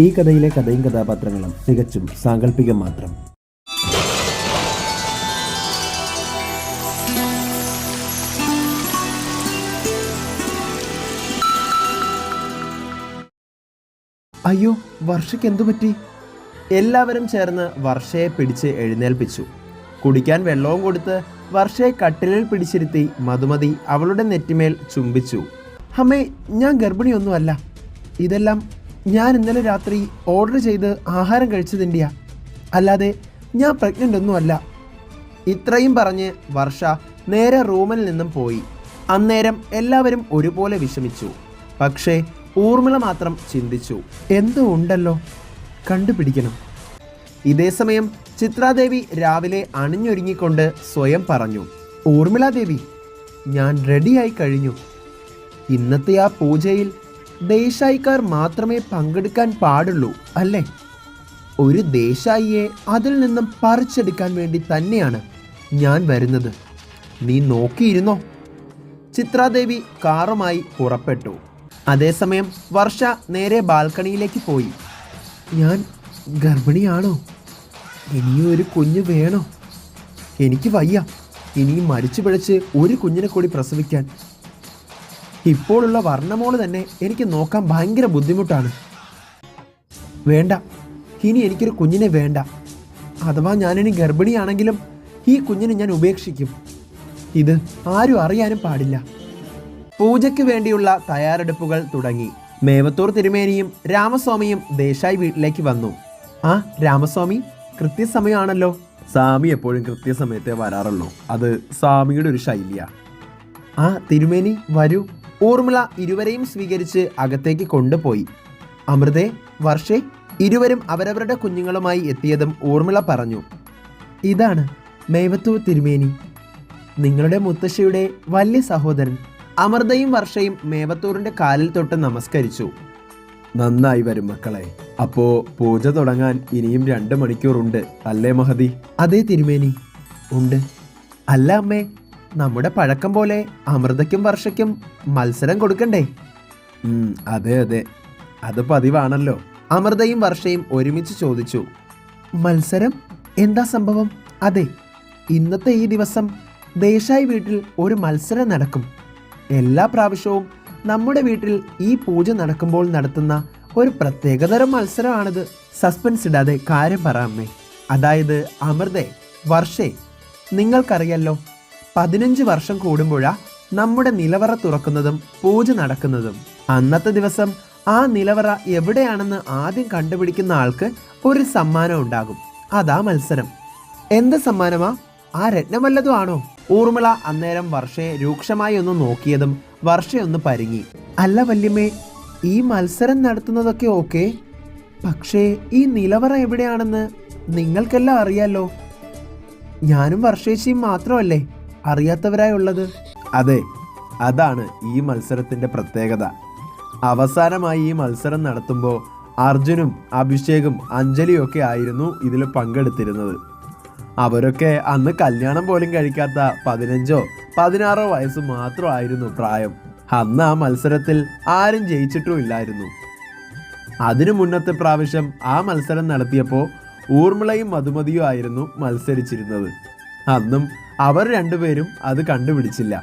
ഈ കഥയിലെ കഥയും കഥാപാത്രങ്ങളും തികച്ചും സാങ്കല്പികം മാത്രം. അയ്യോ വർഷയ്ക്ക് എന്തു പറ്റി? എല്ലാവരും ചേർന്ന് വർഷയെ പിടിച്ച് എഴുന്നേൽപ്പിച്ചു. കുടിക്കാൻ വെള്ളവും കൊടുത്ത് വർഷയെ കട്ടിലിൽ പിടിച്ചിരുത്തി മധുമതി അവളുടെ നെറ്റിമേൽ ചുംബിച്ചു. അമ്മേ ഞാൻ ഗർഭിണിയൊന്നുമല്ല. ഇതെല്ലാം ഞാൻ ഇന്നലെ രാത്രി ഓർഡർ ചെയ്ത് ആഹാരം കഴിച്ചതിന്റെയാ അല്ലാതെ ഞാൻ പ്രഗ്നന്റ് ഒന്നുമല്ല ഇത്രയും പറഞ്ഞ് വർഷ നേരെ റൂമിൽ നിന്നും പോയി. അന്നേരം എല്ലാവരും ഒരുപോലെ വിഷമിച്ചു. പക്ഷേ ഊർമിള മാത്രം ചിന്തിച്ചു. എന്തോ ഉണ്ടല്ലോ? കണ്ടുപിടിക്കണം. ഇതേസമയം ചിത്രാദേവി രാവിലെ അണിഞ്ഞൊരുങ്ങിക്കൊണ്ട് സ്വയം പറഞ്ഞു. ഊർമിളാദേവി ഞാൻ റെഡിയായി കഴിഞ്ഞു. ഇന്നത്തെ ആ പൂജയിൽ ദേശായിക്കാർ മാത്രമേ പങ്കെടുക്കാൻ പാടുള്ളൂ അല്ലേ? ഒരു ദേശായിയെ അതിൽ നിന്നും പറിച്ചെടുക്കാൻ വേണ്ടി തന്നെയാണ് ഞാൻ വരുന്നത്. നീ നോക്കിയിരുന്നോ? ചിത്രാദേവി കാറുമായി പുറപ്പെട്ടു. അതേസമയം വർഷ നേരെ ബാൽക്കണിയിലേക്ക് പോയി. ഞാൻ ഗർഭിണിയാണോ? ഇനിയും ഒരു കുഞ്ഞ് വേണോ? എനിക്ക് വയ്യ. ഇനിയും മരിച്ചു പിഴച്ച് ഒരു കുഞ്ഞിനെ കൂടി പ്രസവിക്കാൻ ഇപ്പോഴുള്ള വർണമോൾ തന്നെ എനിക്ക് നോക്കാൻ ഭയങ്കര ബുദ്ധിമുട്ടാണ്. വേണ്ട. ഇനി എനിക്കൊരു കുഞ്ഞിനെ വേണ്ട. അഥവാ ഞാനിനി ഗർഭിണിയാണെങ്കിലും ഈ കുഞ്ഞിനെ ഞാൻ ഉപേക്ഷിക്കും. ഇത് ആരും അറിയാനും പാടില്ല. പൂജയ്ക്ക് വേണ്ടിയുള്ള തയ്യാറെടുപ്പുകൾ തുടങ്ങി. മേവത്തൂർ തിരുമേനിയും രാമസ്വാമിയും ദേശായി വീട്ടിലേക്ക് വന്നു. ആ രാമസ്വാമി കൃത്യസമയമാണല്ലോ? സ്വാമി എപ്പോഴും കൃത്യസമയത്തെ വരാറുള്ളൂ. അത് സ്വാമിയുടെ ഒരു ശൈലിയാ. ആ തിരുമേനി വരൂ. ഊർമിള ഇരുവരെയും സ്വീകരിച്ച് അകത്തേക്ക് കൊണ്ടുപോയി. അമൃതേ വർഷേ ഇരുവരും അവരവരുടെ കുഞ്ഞുങ്ങളുമായി എത്തിയതും ഊർമിള പറഞ്ഞു ഇതാണ് മേവത്തൂ തിരുമേനി. നിങ്ങളുടെ മുത്തശ്ശിയുടെ വലിയ സഹോദരൻ അമൃതയും വർഷയും മേവത്തൂറിന്റെ കാലിൽ തൊട്ട് നമസ്കരിച്ചു. നന്നായി വരും മക്കളെ. അപ്പോ പൂജ തുടങ്ങാൻ ഇനിയും രണ്ട് മണിക്കൂറുണ്ട് അല്ലേ മഹതി? അതേ തിരുമേനി. ഉണ്ട്. അല്ല അമ്മേ നമ്മുടെ പഴക്കം പോലെ അമൃതയ്ക്കും വർഷയ്ക്കും മത്സരം കൊടുക്കണ്ടേ? അതെ അതെ. അത് പതിവാണല്ലോ. അമൃതയും വർഷയും ഒരുമിച്ച് ചോദിച്ചു. മത്സരം? എന്താ സംഭവം? അതെ ഇന്നത്തെ ഈ ദിവസം ദേശായി വീട്ടിൽ ഒരു മത്സരം നടക്കും. എല്ലാ പ്രാവശ്യവും നമ്മുടെ വീട്ടിൽ ഈ പൂജ നടക്കുമ്പോൾ നടത്തുന്ന ഒരു പ്രത്യേകതരം മത്സരമാണിത്. സസ്പെൻസ് ഇടാതെ കാര്യം പറ അമ്മേ. അതായത് അമൃതേ വർഷേ നിങ്ങൾക്കറിയല്ലോ പതിനഞ്ച് വർഷം കൂടുമ്പോഴാ നമ്മുടെ നിലവറ തുറക്കുന്നതും പൂജ നടക്കുന്നതും. അന്നത്തെ ദിവസം ആ നിലവറ എവിടെയാണെന്ന് ആദ്യം കണ്ടുപിടിക്കുന്ന ആൾക്ക് ഒരു സമ്മാനം ഉണ്ടാകും. അതാ മത്സരം. എന്ത് സമ്മാനമാ? ആ രത്നം വല്ലതും ആണോ? ഊർമിള അന്നേരം വർഷയെ രൂക്ഷമായി ഒന്ന് നോക്കിയതും വർഷയൊന്ന് പരുങ്ങി. അല്ല വല്യമ്മേ ഈ മത്സരം നടത്തുന്നതൊക്കെ ഓക്കെ. പക്ഷേ ഈ നിലവറ എവിടെയാണെന്ന് നിങ്ങൾക്കെല്ലാം അറിയാലോ. ഞാനും വർഷേച്ചിയും മാത്രമല്ലേ. അറിയാത്തവരായുള്ളത് അതെ അതാണ് ഈ മത്സരത്തിന്റെ പ്രത്യേകത. അവസാനമായി ഈ മത്സരം നടത്തുമ്പോൾ അർജുനും അഭിഷേകും അഞ്ജലിയും ഒക്കെ ആയിരുന്നു ഇതിൽ പങ്കെടുത്തിരുന്നത്. അവരൊക്കെ അന്ന് കല്യാണം പോലും കഴിക്കാത്ത പതിനഞ്ചോ പതിനാറോ വയസ്സ് മാത്രമായിരുന്നു പ്രായം. അന്ന് ആ മത്സരത്തിൽ ആരും ജയിച്ചിട്ടും ഇല്ലായിരുന്നു. അതിനു മുന്നത്തെ പ്രാവശ്യം ആ മത്സരം നടത്തിയപ്പോൾ ഊർമിളയും മധുമതിയും ആയിരുന്നു മത്സരിച്ചിരുന്നത്. അന്നും അവർ രണ്ടുപേരും അത് കണ്ടുപിടിച്ചില്ല.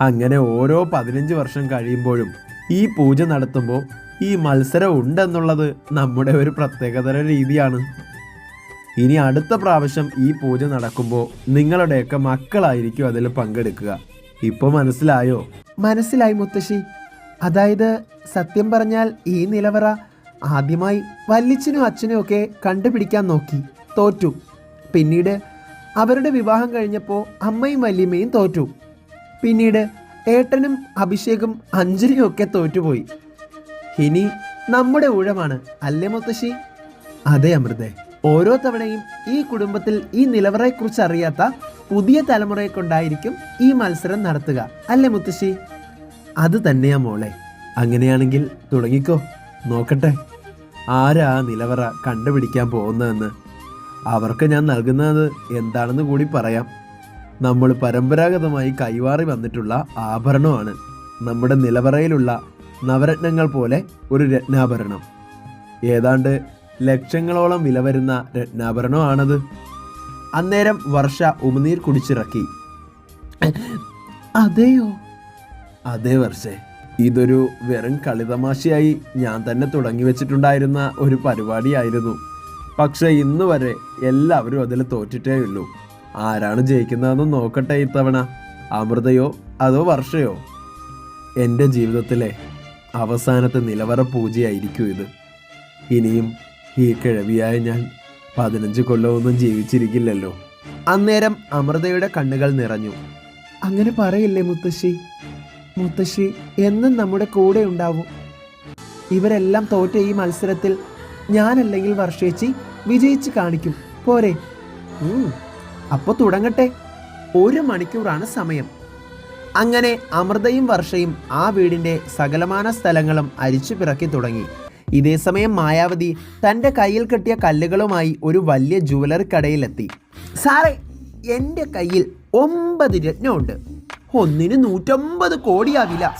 അങ്ങനെ ഓരോ പതിനഞ്ച് വർഷം കഴിയുമ്പോഴും ഈ പൂജ നടത്തുമ്പോൾ ഈ മത്സരം ഉണ്ടെന്നുള്ളത് നമ്മുടെ ഒരു പ്രത്യേകതര രീതിയാണ്. ഇനി അടുത്ത പ്രാവശ്യം ഈ പൂജ നടക്കുമ്പോൾ നിങ്ങളുടെയൊക്കെ മക്കളായിരിക്കും അതിൽ പങ്കെടുക്കുക. ഇപ്പൊ മനസ്സിലായോ? മനസ്സിലായി മുത്തശ്ശി. അതായത് സത്യം പറഞ്ഞാൽ ഈ നിലവറ ആദ്യമായി വല്ലിച്ചനും അച്ഛനും ഒക്കെ കണ്ടുപിടിക്കാൻ നോക്കി തോറ്റു. പിന്നീട് അവരുടെ വിവാഹം കഴിഞ്ഞപ്പോൾ അമ്മയും വല്യമ്മയും തോറ്റു. പിന്നീട് ഏട്ടനും അഭിഷേകും അഞ്ജലിയും ഒക്കെ തോറ്റുപോയി. ഇനി നമ്മുടെ ഊഴമാണ് അല്ലേ മുത്തശ്ശി? അതെ അമൃതേ ഓരോ തവണയും ഈ കുടുംബത്തിൽ ഈ നിലവറയെക്കുറിച്ച് അറിയാത്ത പുതിയ തലമുറയെ കൊണ്ടായിരിക്കും ഈ മത്സരം നടത്തുക അല്ലേ മുത്തശ്ശി? അത് തന്നെയാ മോളെ അങ്ങനെയാണെങ്കിൽ തുടങ്ങിക്കോ നോക്കട്ടെ. ആരാ നിലവറ കണ്ടുപിടിക്കാൻ പോകുന്നതെന്ന്? അവർക്ക് ഞാൻ നൽകുന്നത് എന്താണെന്ന് കൂടി പറയാം. നമ്മൾ പരമ്പരാഗതമായി കൈവാറി വന്നിട്ടുള്ള ആഭരണമാണ് നമ്മുടെ നിലവറയിലുള്ള നവരത്നങ്ങൾ പോലെ ഒരു രത്നാഭരണം. ഏതാണ്ട് ലക്ഷങ്ങളോളം വില വരുന്ന രത്നാഭരണമാണത്. അന്നേരം വർഷ ഉമനീർ കുടിച്ചിറക്കി. അതെയോ? അതേ വർഷേ. ഇതൊരു വെറും കളിതമാശയായി ഞാൻ തന്നെ തുടങ്ങി വെച്ചിട്ടുണ്ടായിരുന്ന ഒരു പരിപാടിയായിരുന്നു. പക്ഷെ ഇന്ന് വരെ എല്ലാവരും അതിൽ തോറ്റിട്ടേ ഉള്ളൂ. ആരാണ് ജയിക്കുന്നതെന്ന് നോക്കട്ടെ ഇത്തവണ. അമൃതയോ അതോ വർഷയോ? എന്റെ ജീവിതത്തിലെ അവസാനത്തെ നിലവറ പൂജയായിരിക്കും ഇത്. ഇനിയും ഈ കിഴവിയായ ഞാൻ പതിനഞ്ച് കൊല്ലമൊന്നും ജീവിച്ചിരിക്കില്ലല്ലോ. അന്നേരം അമൃതയുടെ കണ്ണുകൾ നിറഞ്ഞു. അങ്ങനെ പറയില്ലേ മുത്തശ്ശി? മുത്തശ്ശി എന്നും നമ്മുടെ കൂടെ ഉണ്ടാവും. ഇവരെല്ലാം തോറ്റ ഈ മത്സരത്തിൽ ഞാനല്ലെങ്കിൽ വർഷേച്ചി വിജയിച്ച് കാണിക്കും. പോരെ. അപ്പോൾ അപ്പൊ തുടങ്ങട്ടെ. ഒരു മണിക്കൂറാണ് സമയം. അങ്ങനെ അമൃതയും വർഷയും ആ വീടിന്റെ സകലമാന സ്ഥലങ്ങളും അരിച്ചു പിറക്കി തുടങ്ങി. ഇതേ സമയം മായാവതി തന്റെ കയ്യിൽ കെട്ടിയ കല്ലുകളുമായി ഒരു വലിയ ജുവലറി കടയിലെത്തി. സാറേ എന്റെ കയ്യിൽ ഒമ്പത് രത്നമുണ്ട്. ഒന്നിന് നൂറ്റമ്പത് കോടിയാവില്ല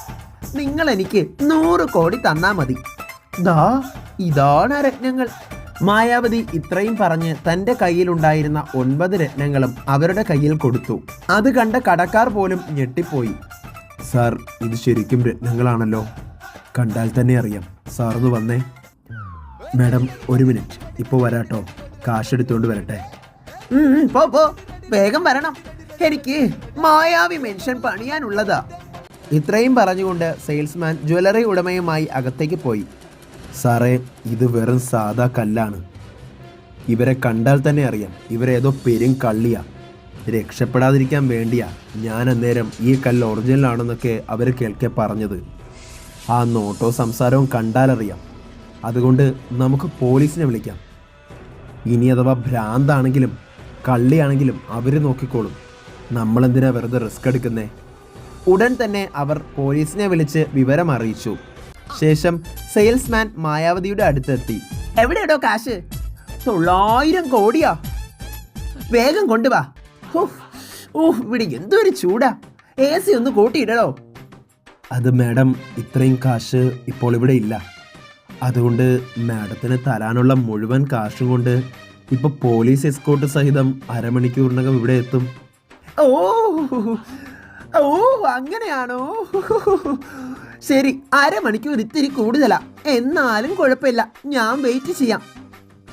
നിങ്ങൾ എനിക്ക് നൂറ് കോടി തന്നാൽ മതി. ദാ ഇതാണ് രത്നങ്ങൾ. മായാവതി ഇത്രയും പറഞ്ഞ് തന്റെ കയ്യിലുണ്ടായിരുന്ന ഒൻപത് രത്നങ്ങളും അവരുടെ കയ്യിൽ കൊടുത്തു. അത് കണ്ട കടക്കാർ പോലും ഞെട്ടിപ്പോയി. സാർ ഇത് ശരിക്കും രത്നങ്ങളാണല്ലോ. കണ്ടാൽ തന്നെ അറിയാം. സാറൊന്ന് വന്നേ. മാഡം ഒരു മിനിറ്റ്. ഇപ്പോൾ വരാട്ടോ. കാശ് എടുത്തുകൊണ്ട് വരട്ടെ പോ പോ. വേഗം വരണം. എനിക്ക് മായാവി മെൻഷൻ പണിയാനുള്ളതാ. ഇത്രയും പറഞ്ഞുകൊണ്ട് സെയിൽസ്മാൻ ജ്വല്ലറി ഉടമയുമായി അകത്തേക്ക് പോയി. സാറേ ഇത് വെറും സാധാ കല്ലാണ്. ഇവരെ കണ്ടാൽ തന്നെ അറിയാം. ഇവരേതോ പെരും കള്ളിയാ. രക്ഷപ്പെടാതിരിക്കാൻ വേണ്ടിയാ ഞാൻ അന്നേരം ഈ കല്ല് ഒറിജിനൽ ആണെന്നൊക്കെ അവർ കേൾക്കെ പറഞ്ഞത്. ആ നോട്ടോ സംസാരവും കണ്ടാലറിയാം അതുകൊണ്ട് നമുക്ക് പോലീസിനെ വിളിക്കാം. ഇനി അഥവാ ഭ്രാന്താണെങ്കിലും കള്ളിയാണെങ്കിലും അവർ നോക്കിക്കോളും. നമ്മളെന്തിനാ വെറുതെ റിസ്ക് എടുക്കുന്നേ? ഉടൻ തന്നെ അവർ പോലീസിനെ വിളിച്ച് വിവരം അറിയിച്ചു. ശേഷം സെയിൽസ്മാൻ മായാവതിയുടെ അടുത്തെത്തി. എവിടെയാടോ കാശ്? തൊള്ളായിരം കോടിയാ. വേഗം കൊണ്ടുവാ ഓഹ് ഇവിടെ എന്തൊരു ചൂടാ. എ സി ഒന്ന് കൂട്ടിയിടോ അത് മാഡം ഇത്രയും കാശ് ഇപ്പോൾ ഇവിടെ ഇല്ല. അതുകൊണ്ട് മാഡത്തിന് തരാനുള്ള മുഴുവൻ കാശും കൊണ്ട് ഇപ്പൊ പോലീസ് എസ്കോട്ട് സഹിതം അരമണിക്കൂറിനകം ഇവിടെ എത്തും. ഓ ഓ അങ്ങനെയാണോ? ശരി അരമണിക്കൂർ ഇത്തിരി കൂടുതലാ. എന്നാലും കുഴപ്പമില്ല ഞാൻ വെയിറ്റ് ചെയ്യാം.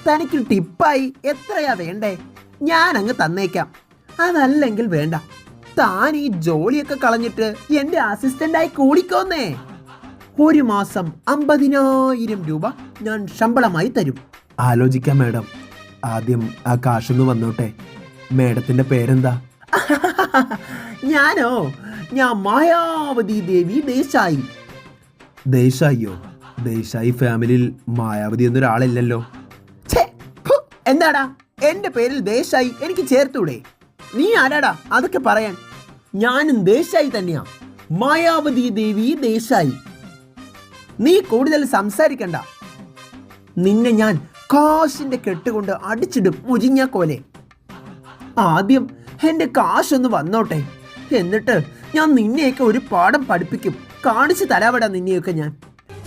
തനിക്ക് ടിപ്പായി എത്രയാ വേണ്ടേ? ഞാൻ അങ്ങ് തന്നേക്കാം. അതല്ലെങ്കിൽ വേണ്ട. താൻ ഈ ജോലിയൊക്കെ കളഞ്ഞിട്ട് എന്റെ അസിസ്റ്റന്റായി കൂടിക്കോന്നേ. ഒരു മാസം അമ്പതിനായിരം രൂപ ഞാൻ ശമ്പളമായി തരും. ആലോചിക്കാം മാഡം. ആദ്യം ആ കാശൊന്ന് വന്നോട്ടെ. മാഡത്തിന്റെ പേരെന്താ? ഞാനോ? ഞാൻ മായാവതി ദേവി ദേശായി. ദേശായിയോ ദേശായി ഫാമിലിയിൽ മായാവതി എന്നൊരാളില്ലല്ലോ. എന്താടാ എന്റെ പേരിൽ ദേശായി എനിക്ക് ചേർത്തൂടെ? നീ ആരാടാ? അതൊക്കെ പറയാൻ. ഞാനും ദേശായി തന്നെയാ. മായാവതി ദേവി ദേശായി നീ കൂടുതൽ സംസാരിക്കണ്ട. നിന്നെ ഞാൻ കാശിന്റെ കെട്ടുകൊണ്ട് അടിച്ചിടും മുജിഞ്ഞ കോലെ ആദ്യം എന്റെ കാശൊന്ന് വന്നോട്ടെ. എന്നിട്ട് ഞാൻ നിന്നെയൊക്കെ ഒരു പാഠം പഠിപ്പിക്കും. കാണിച്ചു തരാവിടാ നിന്നെയൊക്കെ ഞാൻ.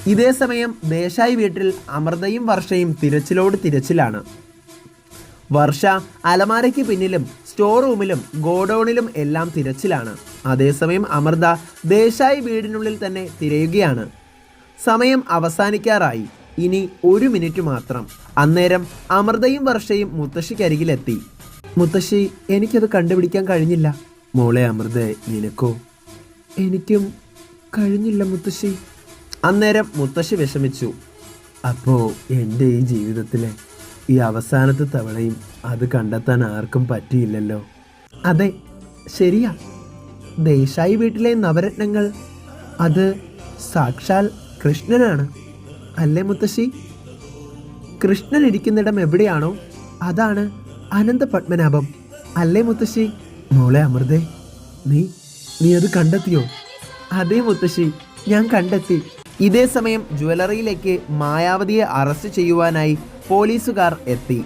ഇതേ സമയം ദേശായി വീട്ടിൽ അമൃതയും വർഷയും തിരച്ചിലോട് തിരച്ചിലാണ്. വർഷ അലമാരയ്ക്ക് പിന്നിലും സ്റ്റോർ റൂമിലും ഗോഡൌണിലും എല്ലാം തിരച്ചിലാണ്. അതേസമയം അമൃത ദേശായി വീടിനുള്ളിൽ തന്നെ തിരയുകയാണ്. സമയം അവസാനിക്കാറായി. ഇനി ഒരു മിനിറ്റ് മാത്രം. അന്നേരം അമൃതയും വർഷയും മുത്തശ്ശിക്കരികിലെത്തി. മുത്തശ്ശി എനിക്കത് കണ്ടുപിടിക്കാൻ കഴിഞ്ഞില്ല. മോളെ അമൃത നിനക്കോ? എനിക്കും കഴിഞ്ഞില്ല മുത്തശ്ശി. അന്നേരം മുത്തശ്ശി വിഷമിച്ചു. അപ്പോ എന്റെ ഈ ജീവിതത്തിലെ ഈ അവസാനത്തെ തവണയും അത് കണ്ടെത്താൻ ആർക്കും പറ്റിയില്ലല്ലോ. അതെ ശരിയാ. ദേശായി വീട്ടിലെ നവരത്നങ്ങൾ അത് സാക്ഷാൽ കൃഷ്ണനാണ്. അല്ലേ മുത്തശ്ശി? കൃഷ്ണൻ ഇരിക്കുന്നിടം എവിടെയാണോ അതാണ് അനന്ത പത്മനാഭം അല്ലേ മുത്തശ്ശി? മോളെ അമൃതേ നീ നീ അത് കണ്ടെത്തിയോ? അതേ മുത്തശ്ശി ഞാൻ കണ്ടെത്തി. ഇതേ സമയം ജ്വല്ലറിയിലേക്ക് മായാവതിയെ അറസ്റ്റ് ചെയ്യുവാനായി പോലീസുകാർ എത്തി.